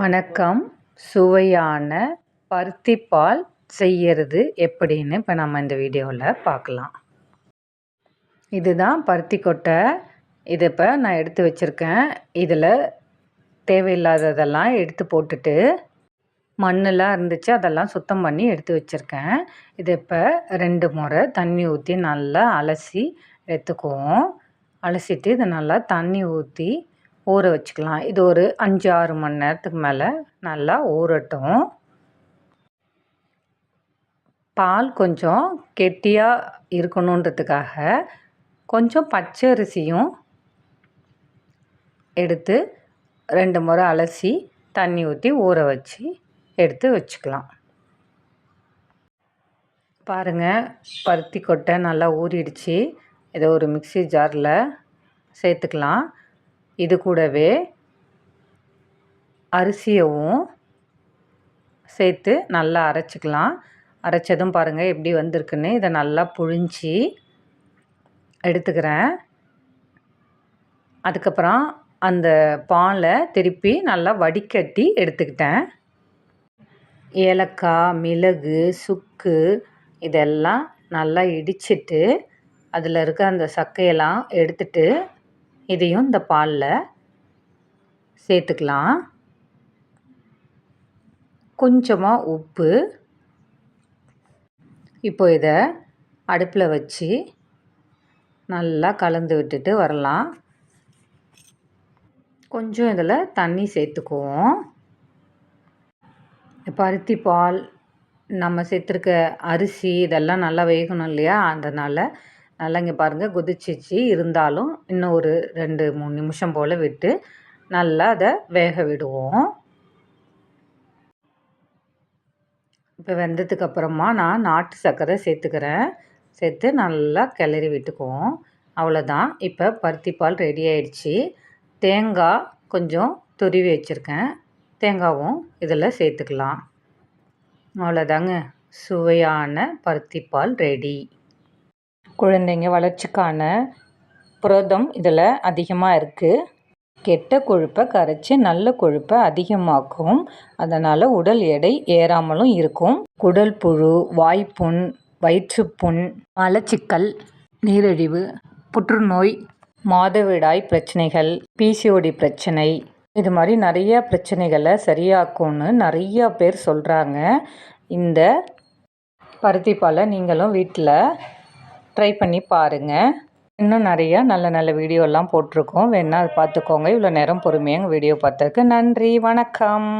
வணக்கம். சுவையான பருத்தி பால் செய்யறது எப்படின்னு இப்போ நம்ம இந்த வீடியோவில் பார்க்கலாம் இதுதான் பருத்தி கொட்டை. இதை இப்போ நான் எடுத்து வச்சுருக்கேன். இதில் தேவையில்லாததெல்லாம் எடுத்து போட்டுட்டு மண்ணெலாம் இருந்துச்சு அதெல்லாம் சுத்தம் பண்ணி எடுத்து வச்சுருக்கேன். இதை இப்போ ரெண்டு முறை தண்ணி ஊற்றி நல்லா அலசி எடுத்துக்குவோம். அலசிட்டு இதை நல்லா தண்ணி ஊற்றி ஊற வச்சுக்கலாம். இது ஒரு அஞ்சு ஆறு மணி நேரத்துக்கு மேலே நல்லா ஊறட்டும். பால் கொஞ்சம் கெட்டியாக இருக்கணுன்றதுக்காக கொஞ்சம் பச்சை அரிசியும் எடுத்து ரெண்டு முறை அலசி தண்ணி ஊற்றி ஊற வச்சு எடுத்து வச்சுக்கலாம். பாருங்கள் பருத்தி கொட்டை நல்லா ஊறிடுச்சு. இதை ஒரு மிக்சி ஜாரில் சேர்த்துக்கலாம். இது கூடவே அரிசியவும் சேர்த்து நல்லா அரைச்சிக்கலாம். அரைச்சதும் பாருங்கள் எப்படி வந்திருக்குன்னு. இதை நல்லா புழிஞ்சி எடுத்துக்கிறேன். அதுக்கப்புறம் அந்த பாலை திருப்பி நல்லா வடிகட்டி எடுத்துக்கிட்டேன். ஏலக்காய் மிளகு சுக்கு இதெல்லாம் நல்லா இடிச்சிட்டு அதில் இருக்க அந்த சக்கையெல்லாம் எடுத்துட்டு இதையும் இந்த பாலில் சேர்த்துக்கலாம். கொஞ்சமாக உப்பு. இப்போ இதை அடுப்பில் வச்சு நல்லா கலந்து விட்டுட்டு வரலாம். கொஞ்சம் இதில் தண்ணி சேர்த்துக்குவோம். பருத்தி பால் நம்ம சேர்த்துருக்க அரிசி இதெல்லாம் நல்லா வேகணும் இல்லையா? அதனால் நல்லா இங்கே பாருங்கள் கொதிச்சிச்சு. இருந்தாலும் இன்னும் ஒரு ரெண்டு மூணு நிமிஷம் போல் விட்டு நல்லா அதை வேக விடுவோம். இப்போ வெந்ததுக்கு அப்புறமா நான் நாட்டு சர்க்கரை சேர்த்துக்கிறேன். சேர்த்து நல்லா கிளறி விட்டுக்குவோம். அவ்வளோதான் இப்போ பருத்தி பால் ரெடி ஆயிடுச்சு. தேங்காய் கொஞ்சம் துருவி வச்சுருக்கேன். தேங்காவும் இதில் சேர்த்துக்கலாம். அவ்வளோதாங்க சுவையான பருத்திப்பால் ரெடி குழந்தைங்க வளர்ச்சிக்கான புரதம் இதில் அதிகமாக இருக்குது கெட்ட கொழுப்பை கரைச்சி நல்ல கொழுப்பை அதிகமாக்கும். அதனால் உடல் எடை ஏறாமலும் இருக்கும். குடல் புழு வாய்ப்புண் வயிற்றுப்புண் மலச்சிக்கல் நீரிழிவு புற்றுநோய் மாதவிடாய் பிரச்சனைகள் பிசிஓடி பிரச்சனை இது மாதிரி நிறைய பிரச்சனைகளை சரியாக்கும்னு நிறையா பேர் சொல்கிறாங்க இந்த பருத்திப்பால நீங்களும் வீட்டில் ட்ரை பண்ணி பாருங்கள் இன்னும் நிறையா நல்ல நல்ல வீடியோலாம் போட்டிருக்கோம். வேணால் அதை பார்த்துக்கோங்க. இவ்வளோ நேரம் பொறுமையாக வீடியோ பார்த்ததுக்கு நன்றி. வணக்கம்.